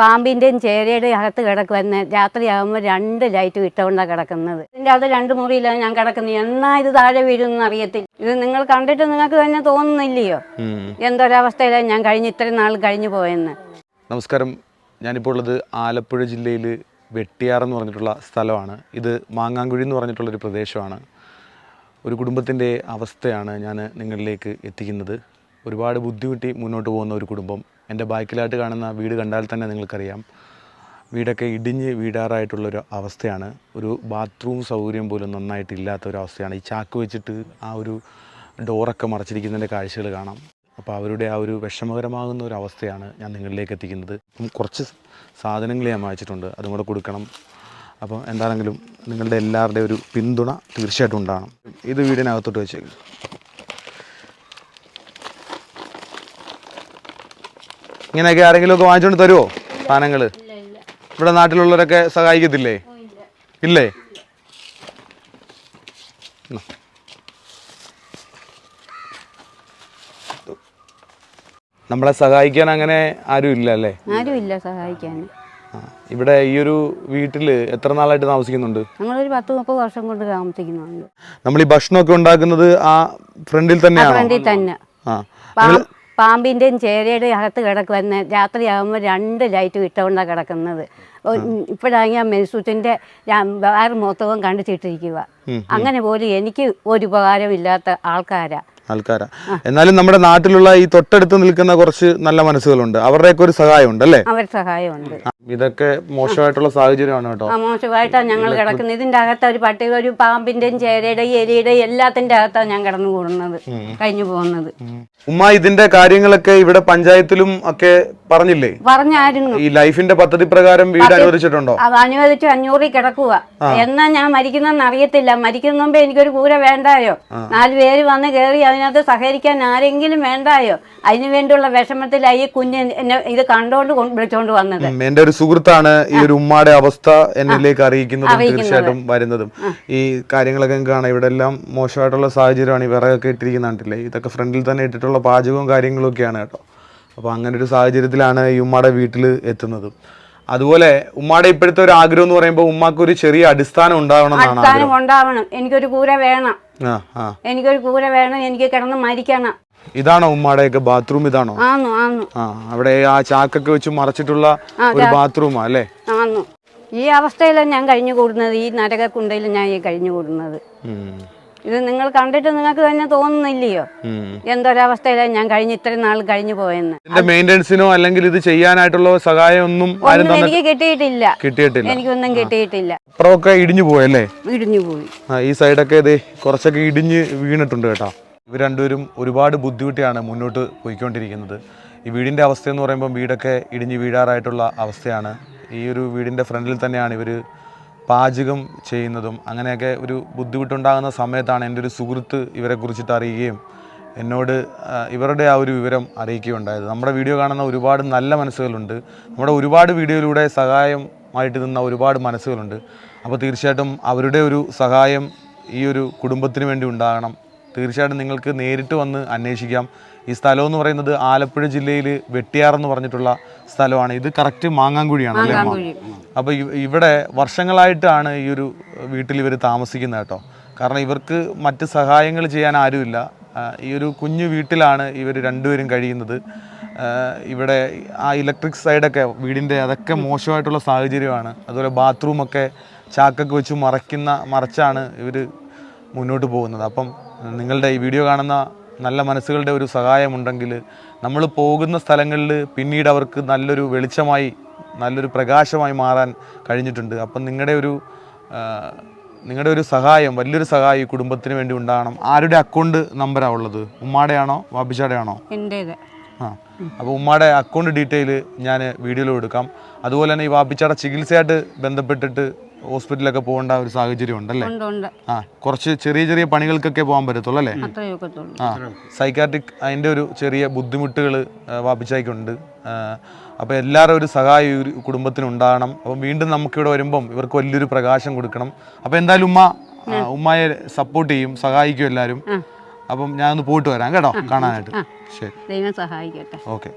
പാമ്പിന്റെയും ചേരയുടെയും അകത്ത് കിടക്കുമെന്ന് രാത്രിയാകുമ്പോൾ രണ്ട് ലൈറ്റ് ഇട്ടുകൊണ്ടാണ് കിടക്കുന്നത്. ഇതിന്റെ അത് രണ്ട് മുറിയിലാണ് ഞാൻ കിടക്കുന്നത്. എന്നാ ഇത് താഴെ വീഴുമെന്ന് അറിയത്തില്ല. ഇത് നിങ്ങൾ കണ്ടിട്ട് നിങ്ങൾക്ക് തന്നെ തോന്നുന്നില്ലയോ. എന്തൊരവസ്ഥയിലാണ് ഞാൻ കഴിഞ്ഞ് ഇത്രയും നാൾ കഴിഞ്ഞു പോയെന്ന്. നമസ്കാരം. ഞാനിപ്പോൾ ഉള്ളത് ആലപ്പുഴ ജില്ലയിൽ വെട്ടിയാർ എന്ന് പറഞ്ഞിട്ടുള്ള സ്ഥലമാണ്. ഇത് മാങ്ങാങ്കുഴി എന്ന് പറഞ്ഞിട്ടുള്ളൊരു പ്രദേശമാണ്. ഒരു കുടുംബത്തിന്റെ അവസ്ഥയാണ് ഞാൻ നിങ്ങളിലേക്ക് എത്തിക്കുന്നത്. ഒരുപാട് ബുദ്ധിമുട്ടി മുന്നോട്ട് പോകുന്ന ഒരു കുടുംബം. എന്റെ ബാക്കിലായിട്ട് കാണുന്ന വീട് കണ്ടാൽ തന്നെ നിങ്ങൾക്കറിയാം. വീടൊക്കെ ഇടിഞ്ഞ് വീടാറായിട്ടുള്ളൊരു അവസ്ഥയാണ്. ഒരു ബാത്റൂം സൗകര്യം പോലും നന്നായിട്ടില്ലാത്ത ഒരു അവസ്ഥയാണ് ഈ ചാക്ക് വെച്ചിട്ട് ആ ഒരു ഡോറൊക്കെ മറച്ചിരിക്കുന്നതിന്റെ കാഴ്ചകൾ കാണാം. അപ്പോൾ അവരുടെ ആ ഒരു വിഷമകരമാകുന്ന ഒരു അവസ്ഥയാണ് ഞാൻ നിങ്ങളിലേക്ക് എത്തിക്കുന്നത്. അപ്പം കുറച്ച് സാധനങ്ങൾ ഞാൻ വായിച്ചിട്ടുണ്ട് അതും കൂടെ കൊടുക്കണം. അപ്പോൾ എന്താണെങ്കിലും നിങ്ങളുടെ എല്ലാവരുടെയും ഒരു പിന്തുണ തീർച്ചയായിട്ടും ഉണ്ടാകണം. ഇത് വീടിനകത്തോട്ട് വെച്ചേക്കും. ഇങ്ങനെയൊക്കെ ആരെങ്കിലും ഒക്കെ വാങ്ങിച്ചുകൊണ്ട് തരുമോ സാധനങ്ങൾ ഇവിടെ നാട്ടിലുള്ളവരൊക്കെ സഹായിക്കത്തില്ലേ? ഇല്ലേ. നമ്മളെ സഹായിക്കാൻ അങ്ങനെ ആരും ഇല്ല അല്ലേ? ആരുമില്ല സഹായിക്കാൻ. ഇവിടെ ഈ ഒരു വീട്ടിൽ എത്ര നാളായിട്ട് താമസിക്കുന്നുണ്ട്? ഞങ്ങളൊരു പത്ത് മുപ്പത് വർഷം കൊണ്ട് താമസിക്കുന്നുണ്ട്. നമ്മൾ ഈ ഭക്ഷണമൊക്കെ ഉണ്ടാക്കുന്നത് ആ ഫ്രണ്ടിൽ തന്നെയാണ്? ഫ്രണ്ടിൽ തന്നെ. ആ പാമ്പിന്റെയും ചേരയുടെയും അകത്ത് കിടക്കുമെന്ന് രാത്രിയാകുമ്പോൾ രണ്ട് ലൈറ്റ് ഇട്ടുകൊണ്ടാണ് കിടക്കുന്നത്. ഇപ്പോഴാണെങ്കിൽ മെൻസൂട്ടിന്റെ വേറെ മൊത്തവും കണ്ടിട്ടിരിക്കുക അങ്ങനെ പോലും എനിക്ക് ഒരു ഉപകാരമില്ലാത്ത ആൾക്കാരാ. ആൾക്കാരാ. എന്നാലും നമ്മുടെ നാട്ടിലുള്ള ഈ തൊട്ടടുത്ത് നിൽക്കുന്ന കുറച്ച് നല്ല മനസ്സുകളുണ്ട്. അവരുടെയൊക്കെ ഒരു സഹായമുണ്ട് അല്ലേ? അവർ സഹായമുണ്ട്. ഇതൊക്കെ മോശമായിട്ടുള്ള സാഹചര്യമാണ് കേട്ടോ. മോശമായിട്ടാണ് ഞങ്ങൾ കിടക്കുന്നത്. ഇതിന്റെ അകത്ത് ഒരു പട്ടി ഒരു പാമ്പിന്റെയും ചേരയുടെയും എലിയുടെയും എല്ലാത്തിന്റെ അകത്താണ് ഞാൻ കിടന്നു കൂടുന്നത് കഴിഞ്ഞു പോകുന്നത്. ഉമ്മ ഇതിന്റെ കാര്യങ്ങളൊക്കെ ഇവിടെ പഞ്ചായത്തിലും ഒക്കെ പറഞ്ഞില്ലേ? പറഞ്ഞായിരുന്നു. ഈ ലൈഫിന്റെ പദ്ധതി പ്രകാരം വീട് അനുവദിച്ചിട്ടുണ്ടോ? അത് അനുവദിച്ചു അഞ്ഞൂറിൽ കിടക്കുക എന്നാ ഞാൻ മരിക്കുന്നെന്ന് അറിയത്തില്ല മരിക്കുന്ന മുമ്പേ എനിക്കൊരു കൂര വേണ്ടായോ? നാല് പേര് വന്ന് കയറി അതിനകത്ത് സഹകരിക്കാൻ ആരെങ്കിലും വേണ്ടായോ? അതിനു വേണ്ടിയുള്ള വിഷമത്തിലായി ഈ കുഞ്ഞ് എന്നെ ഇത് കണ്ടോണ്ട് കൊണ്ട് വിളിച്ചോണ്ട് വന്നത്. എന്റെ ഒരു സുഹൃത്താണ് ഈ ഒരു ഉമ്മയുടെ അവസ്ഥ എന്നിലേക്ക് അറിയിക്കുന്നതും തീർച്ചയായിട്ടും വരുന്നതും. ഈ കാര്യങ്ങളൊക്കെ കാണാം. ഇവിടെ എല്ലാം മോശമായിട്ടുള്ള സാഹചര്യമാണ് ഈ വിറകൊക്കെ ഇട്ടിരിക്കുന്ന കണ്ടില്ലേ ഇതൊക്കെ ഫ്രണ്ടിൽ തന്നെ ഇട്ടിട്ടുള്ള പാചകവും കാര്യങ്ങളും ഒക്കെയാണ് കേട്ടോ. അപ്പോൾ അങ്ങനെ ഒരു സാഹചര്യത്തിലാണ് ഈ ഉമ്മയുടെ വീട്ടിൽ എത്തുന്നത്. അതുപോലെ ഉമ്മയുടെ ഇപ്പോഴത്തെ ഒരു ആഗ്രഹം എന്ന് പറയുമ്പോൾ ഉമ്മാക്ക് ഒരു ചെറിയ അടിസ്ഥാനം ഉണ്ടാവണം അടിസ്ഥാനം സ്ഥാനം ഉണ്ടാവണം. എനിക്കൊരു കൂര വേണം. എനിക്കൊരു കൂര വേണം. എനിക്ക് കിടന്ന് മരിക്കണം. ഇതാണോ ഉമ്മയുടെയൊക്കെ ബാത്റൂം? ഇതാണോ? ആ അവിടെ ആ ചാക്കൊക്കെ വെച്ച് മറച്ചിട്ടുള്ള ഒരു ബാത്റൂമാ അല്ലേ? ഈ അവസ്ഥയിലാണ് ഞാൻ കഴിഞ്ഞു കൂടുന്നത് ഈ നരകക്കുണ്ടയിൽ ഞാൻ ഈ കഴിഞ്ഞു കൂടുന്നത്. ഇത് നിങ്ങൾ കണ്ടിട്ട് നിങ്ങൾക്ക് തന്നെ തോന്നുന്നില്ലയോ. എന്തൊരവസ്ഥയിലാണ് ഞാൻ കഴിഞ്ഞ ഇത്രയും നാൾ കഴിഞ്ഞു പോയെന്ന്? മെയിന്റെനൻസിനോ അല്ലെങ്കിൽ ഇത് ചെയ്യാനായിട്ടുള്ള സഹായം ഒന്നും എനിക്ക് കിട്ടിയിട്ടില്ല. കിട്ടിയിട്ടില്ല. എനിക്കൊന്നും കിട്ടിയിട്ടില്ല. അപ്പുറമൊക്കെ ഇടിഞ്ഞു പോയല്ലേ ഇടിഞ്ഞു പോയി. ഈ സൈഡൊക്കെ ഇതേ കുറച്ചൊക്കെ ഇടിഞ്ഞ് വീണിട്ടുണ്ട് കേട്ടോ. ഇവർ രണ്ടുപേരും ഒരുപാട് ബുദ്ധിമുട്ടിയാണ് മുന്നോട്ട് പോയിക്കൊണ്ടിരിക്കുന്നത്. ഈ വീടിന്റെ അവസ്ഥ എന്ന് പറയുമ്പോൾ വീടൊക്കെ ഇടിഞ്ഞ് വീഴാറായിട്ടുള്ള അവസ്ഥയാണ്. ഈ ഒരു വീടിന്റെ ഫ്രണ്ടിൽ തന്നെയാണ് ഇവർ പാചകം ചെയ്യുന്നതും അങ്ങനെയൊക്കെ ഒരു ബുദ്ധിമുട്ടുണ്ടാകുന്ന സമയത്താണ് എന്റെ ഒരു സുഹൃത്ത് ഇവരെ കുറിച്ചിട്ട് അറിയുകയും എന്നോട് ഇവരുടെ ആ ഒരു വിവരം അറിയിക്കുകയുണ്ടായത്. നമ്മുടെ വീഡിയോ കാണുന്ന ഒരുപാട് നല്ല മനസ്സുകളുണ്ട്. നമ്മുടെ ഒരുപാട് വീഡിയോയിലൂടെ സഹായമായിട്ട് നിന്ന ഒരുപാട് മനസ്സുകളുണ്ട്. അപ്പോൾ തീർച്ചയായിട്ടും അവരുടെ ഒരു സഹായം ഈ ഒരു കുടുംബത്തിന് വേണ്ടി ഉണ്ടാകണം. തീർച്ചയായിട്ടും നിങ്ങൾക്ക് നേരിട്ട് വന്ന് അന്വേഷിക്കാം. ഈ സ്ഥലം എന്ന് പറയുന്നത് ആലപ്പുഴ ജില്ലയിൽ വെട്ടിയാർ എന്ന് പറഞ്ഞിട്ടുള്ള സ്ഥലമാണ്. ഇത് കറക്റ്റ് മാങ്ങാങ്കുഴിയാണ് അല്ലേ അമ്മ? അപ്പോൾ ഇവിടെ വർഷങ്ങളായിട്ടാണ് ഈ ഒരു വീട്ടിൽ ഇവർ താമസിക്കുന്നത് കേട്ടോ. കാരണം ഇവർക്ക് മറ്റ് സഹായങ്ങൾ ചെയ്യാൻ ആരുമില്ല. ഈ ഒരു കുഞ്ഞു വീട്ടിലാണ് ഇവർ രണ്ടുപേരും കഴിയുന്നത്. ഇവിടെ ആ ഇലക്ട്രിക് സൈഡൊക്കെ വീടിന്റെ അതൊക്കെ മോശമായിട്ടുള്ള സാഹചര്യമാണ്. അതുപോലെ ബാത്റൂമൊക്കെ ചാക്കൊക്കെ വെച്ച് മറയ്ക്കുന്ന മറച്ചാണ് ഇവർ മുന്നോട്ട് പോകുന്നത്. അപ്പം നിങ്ങളുടെ ഈ വീഡിയോ കാണുന്ന നല്ല മനസ്സുകളുടെ ഒരു സഹായമുണ്ടെങ്കിൽ നമ്മൾ പോകുന്ന സ്ഥലങ്ങളിൽ പിന്നീട് അവർക്ക് നല്ലൊരു വെളിച്ചമായി നല്ലൊരു പ്രകാശമായി മാറാൻ കഴിഞ്ഞിട്ടുണ്ട്. അപ്പം നിങ്ങളുടെ ഒരു നിങ്ങളുടെ ഒരു സഹായം വലിയൊരു സഹായം ഈ കുടുംബത്തിന് വേണ്ടി ഉണ്ടാകണം. ആരുടെ അക്കൗണ്ട് നമ്പറാണ് ഉള്ളത്? ഉമ്മാടെയാണോ വാപ്പിച്ചാടെയാണോ? എന്റേത്. ആ അപ്പോൾ ഉമ്മയുടെ അക്കൗണ്ട് ഡീറ്റെയിൽ ഞാൻ വീഡിയോയിൽ കൊടുക്കാം അതുപോലെ തന്നെ ഈ വാപ്പിച്ചാടെ ചികിത്സയായിട്ട് ബന്ധപ്പെട്ടിട്ട് ഹോസ്പിറ്റലിലൊക്കെ പോകേണ്ട ഒരു സാഹചര്യം ഉണ്ടല്ലേ? ഉണ്ട് ഉണ്ട്. ആ കുറച്ച് ചെറിയ ചെറിയ പണികൾക്കൊക്കെ പോകാൻ പറ്റത്തുള്ളൂ അല്ലേ? ആ സൈക്കാട്രിക് അതിന്റെ ഒരു ചെറിയ ബുദ്ധിമുട്ടുകൾ വാപ്പിച്ചായിക്കുണ്ട് അപ്പോൾ എല്ലാവരും ഒരു സഹായം ഒരു കുടുംബത്തിന് ഉണ്ടാകണം. അപ്പം വീണ്ടും നമുക്കിവിടെ വരുമ്പം ഇവർക്ക് വലിയൊരു പ്രകാശം കൊടുക്കണം. അപ്പോൾ എന്തായാലും ഉമ്മ ഉമ്മയെ സപ്പോർട്ട് ചെയ്യും സഹായിക്കും എല്ലാവരും. അപ്പം ഞാനൊന്ന് പോയിട്ട് വരാം കേട്ടോ കാണാനായിട്ട്. ശരി. ദൈവം സഹായിക്കട്ടെ. ഓക്കെ.